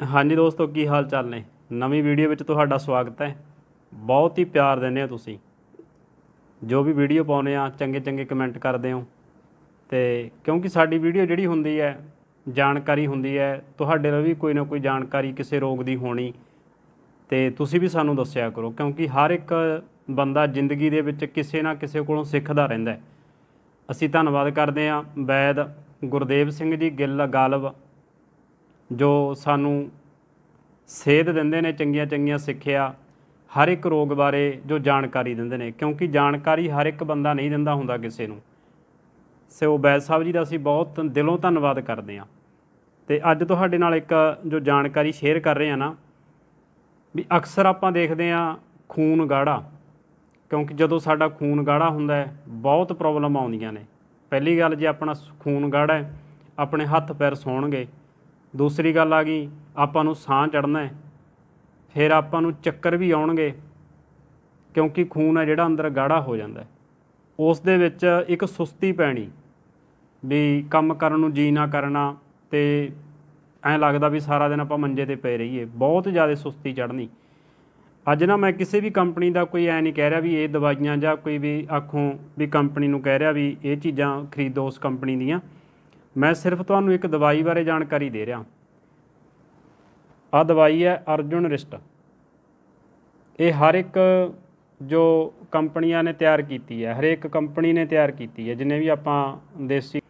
ਹਾਂਜੀ ਦੋਸਤੋ, ਕੀ ਹਾਲ ਚਾਲ ਨੇ? ਨਵੀਂ ਵੀਡੀਓ ਵਿੱਚ ਤੁਹਾਡਾ ਸਵਾਗਤ ਹੈ। ਬਹੁਤ ਹੀ ਪਿਆਰ ਦਿੰਦੇ ਹੋ ਤੁਸੀਂ। ਜੋ ਵੀ ਵੀਡੀਓ ਪਾਉਨੇ ਆ, ਚੰਗੇ ਚੰਗੇ ਕਮੈਂਟ ਕਰਦੇ ਹੋ। ਤੇ ਕਿਉਂਕਿ ਸਾਡੀ ਵੀਡੀਓ ਜਿਹੜੀ ਹੁੰਦੀ ਹੈ, ਜਾਣਕਾਰੀ ਹੁੰਦੀ ਹੈ, ਤੁਹਾਡੇ ਨਾਲ ਵੀ ਕੋਈ ਨਾ ਕੋਈ ਜਾਣਕਾਰੀ ਕਿਸੇ ਰੋਗ ਦੀ ਹੋਣੀ। ਤੇ ਤੁਸੀਂ ਵੀ ਸਾਨੂੰ ਦੱਸਿਆ ਕਰੋ, ਕਿਉਂਕਿ ਹਰ ਇੱਕ ਬੰਦਾ ਜ਼ਿੰਦਗੀ ਦੇ ਵਿੱਚ ਕਿਸੇ ਨਾ ਕਿਸੇ ਕੋਲੋਂ ਸਿੱਖਦਾ ਰਹਿੰਦਾ ਹੈ। ਅਸੀਂ ਧੰਨਵਾਦ ਕਰਦੇ ਹਾਂ ਵੈਦ ਗੁਰਦੇਵ ਸਿੰਘ ਜੀ ਗਿੱਲ ਗਾਲਬ ਜੋ ਸਾਨੂੰ ਸੇਧ ਦਿੰਦੇ ਨੇ, ਚੰਗੀਆਂ ਚੰਗੀਆਂ ਸਿੱਖਿਆ, ਹਰ ਇੱਕ ਰੋਗ ਬਾਰੇ ਜੋ ਜਾਣਕਾਰੀ ਦਿੰਦੇ ਨੇ, ਕਿਉਂਕਿ ਜਾਣਕਾਰੀ ਹਰ ਇੱਕ ਬੰਦਾ ਨਹੀਂ ਦਿੰਦਾ ਹੁੰਦਾ ਕਿਸੇ ਨੂੰ। ਸੋ ਬੈਦ ਸਾਹਿਬ ਜੀ ਦਾ ਅਸੀਂ ਬਹੁਤ ਦਿਲੋਂ ਧੰਨਵਾਦ ਕਰਦੇ ਹਾਂ। ਤੇ ਅੱਜ ਤੁਹਾਡੇ ਨਾਲ ਇੱਕ ਜੋ ਜਾਣਕਾਰੀ ਸ਼ੇਅਰ ਕਰ ਰਹੇ ਹਾਂ ਨਾ, ਵੀ ਅਕਸਰ ਆਪਾਂ ਦੇਖਦੇ ਹਾਂ ਖੂਨ ਗਾੜਾ, ਕਿਉਂਕਿ ਜਦੋਂ ਸਾਡਾ ਖੂਨ ਗਾੜਾ ਹੁੰਦਾ ਹੈ, ਬਹੁਤ ਪ੍ਰੋਬਲਮ ਆਉਂਦੀਆਂ ਨੇ। ਪਹਿਲੀ ਗੱਲ ਜੇ ਆਪਣਾ ਖੂਨ ਗਾੜਾ ਹੈ, ਆਪਣੇ ਹੱਥ ਪੈਰ ਸੌਣਗੇ ਦੂਸਰੀ ਗੱਲ ਆ ਗਈ, ਆਪਾਂ ਨੂੰ ਸਾਹ ਚੜਨਾ ਹੈ। ਫਿਰ ਆਪਾਂ ਨੂੰ ਚੱਕਰ ਵੀ ਆਉਣਗੇ, ਕਿਉਂਕਿ ਖੂਨ ਹੈ ਜਿਹੜਾ ਅੰਦਰ ਗਾੜਾ ਹੋ ਜਾਂਦਾ ਉਸ ਦੇ ਵਿੱਚ ਇੱਕ ਸੁਸਤੀ ਪੈਣੀ, ਵੀ ਕੰਮ ਕਰਨ ਨੂੰ ਜੀ ਨਾ ਕਰਨਾ ਤੇ ਐਂ ਲੱਗਦਾ ਵੀ ਸਾਰਾ ਦਿਨ ਆਪਾਂ ਮੰਜੇ ਤੇ ਪਏ ਰਹੀਏ, ਬਹੁਤ ਜ਼ਿਆਦਾ ਸੁਸਤੀ ਚੜ੍ਹਨੀ। ਅੱਜ ਨਾ ਮੈਂ ਕਿਸੇ ਵੀ ਕੰਪਨੀ ਦਾ ਕੋਈ ਐ ਨਹੀਂ ਕਹਿ ਰਿਹਾ ਵੀ ਇਹ ਦਵਾਈਆਂ ਜਾਂ ਕੋਈ ਵੀ ਆਖੋਂ ਵੀ ਕੰਪਨੀ ਨੂੰ ਕਹਿ ਰਿਹਾ ਵੀ ਇਹ ਚੀਜ਼ਾਂ ਖਰੀਦੋ ਉਸ ਕੰਪਨੀ ਦੀਆਂ। ਮੈਂ ਸਿਰਫ ਤੁਹਾਨੂੰ ਇੱਕ ਦਵਾਈ ਬਾਰੇ ਜਾਣਕਾਰੀ ਦੇ ਰਿਹਾ। ਆ ਦਵਾਈ ਹੈ ਅਰਜੁਨ ਰਿਸਟ। ਇਹ ਹਰ ਇੱਕ ਜੋ ਕੰਪਨੀਆਂ ਨੇ ਤਿਆਰ ਕੀਤੀ ਹੈ, ਹਰੇਕ ਕੰਪਨੀ ਨੇ ਤਿਆਰ ਕੀਤੀ ਹੈ, ਜਿੰਨੇ ਵੀ ਆਪਾਂ ਦੇਸੀ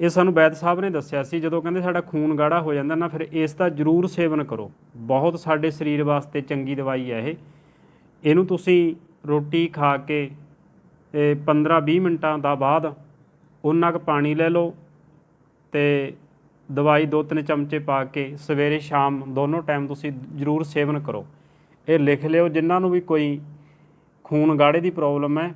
ਇਹ ਸਾਨੂੰ ਵੈਦ ਸਾਹਿਬ ਨੇ ਦੱਸਿਆ ਸੀ, ਜਦੋਂ ਕਹਿੰਦੇ ਸਾਡਾ ਖੂਨ ਗਾੜਾ ਹੋ ਜਾਂਦਾ ਨਾ, ਫਿਰ ਇਸ ਦਾ ਜ਼ਰੂਰ ਸੇਵਨ ਕਰੋ। ਬਹੁਤ ਸਾਡੇ ਸਰੀਰ ਵਾਸਤੇ ਚੰਗੀ ਦਵਾਈ ਹੈ ਇਹ। ਇਹਨੂੰ ਤੁਸੀਂ ਰੋਟੀ ਖਾ ਕੇ 15-20 ਮਿੰਟਾਂ ਦਾ ਬਾਅਦ ਉਹਨਾਂ ਕੁ ਪਾਣੀ ਲੈ ਲਓ ਤੇ ਦਵਾਈ ਦੋ ਤਿੰਨ ਚਮਚੇ ਪਾ ਕੇ ਸਵੇਰੇ ਸ਼ਾਮ ਦੋਨੋਂ ਟਾਈਮ ਤੁਸੀਂ ਜ਼ਰੂਰ ਸੇਵਨ ਕਰੋ। ਇਹ ਲਿਖ ਲਿਓ, ਜਿਨ੍ਹਾਂ ਨੂੰ ਵੀ ਕੋਈ ਖੂਨ ਗਾੜੇ ਦੀ ਪ੍ਰੋਬਲਮ ਹੈ,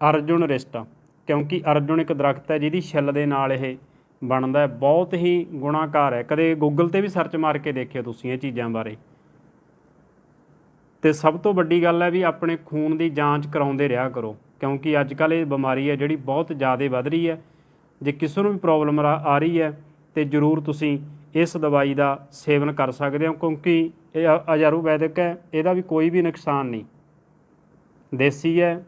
ਅਰਜੁਨ ਰਿਸ਼ਟਾ, ਕਿਉਂਕਿ ਅਰਜੁਨ ਇੱਕ ਦਰਖਤ ਹੈ ਜਿਹਦੀ ਛਿੱਲ ਦੇ ਨਾਲ ਇਹ ਬਣਦਾ ਬਹੁਤ ਹੀ ਗੁਣਾਕਾਰ ਹੈ। ਕਦੇ ਗੂਗਲ ਤੇ ਵੀ ਸਰਚ ਮਾਰ ਕੇ ਦੇਖਿਓ ਤੁਸੀਂ ਇਹ ਚੀਜ਼ਾਂ ਬਾਰੇ। ਤੇ ਸਭ ਤੋਂ ਵੱਡੀ ਗੱਲ ਹੈ ਵੀ ਆਪਣੇ ਖੂਨ ਦੀ ਜਾਂਚ ਕਰਾਉਂਦੇ ਰਿਹਾ ਕਰੋ, ਕਿਉਂਕਿ ਅੱਜ ਕੱਲ੍ਹ ਇਹ ਬਿਮਾਰੀ ਹੈ ਜਿਹੜੀ ਬਹੁਤ ਜ਼ਿਆਦਾ ਵੱਧ ਰਹੀ ਹੈ। ਜੇ ਕਿਸੇ ਨੂੰ ਵੀ ਪ੍ਰੋਬਲਮ ਆ ਰਹੀ ਹੈ ਤੇ ਜ਼ਰੂਰ ਤੁਸੀਂ ਇਸ ਦਵਾਈ ਦਾ ਸੇਵਨ ਕਰ ਸਕਦੇ ਹੋ, ਕਿਉਂਕਿ ਇਹ ਆਯੁਰਵੈਦਿਕ ਹੈ, ਇਹਦਾ ਵੀ ਕੋਈ ਵੀ ਨੁਕਸਾਨ ਨਹੀਂ। ਦੇਸੀ ਹੈ,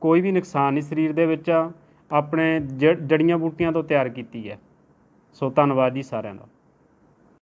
ਕੋਈ ਵੀ ਨੁਕਸਾਨ ਨਹੀਂ ਸਰੀਰ ਦੇ ਵਿੱਚ ਆਪਣੇ ਜੜ- ਜੜੀਆਂ ਬੂਟੀਆਂ ਤੋਂ ਤਿਆਰ ਕੀਤੀ ਹੈ। ਸੋ ਧੰਨਵਾਦ ਜੀ ਸਾਰਿਆਂ ਦਾ।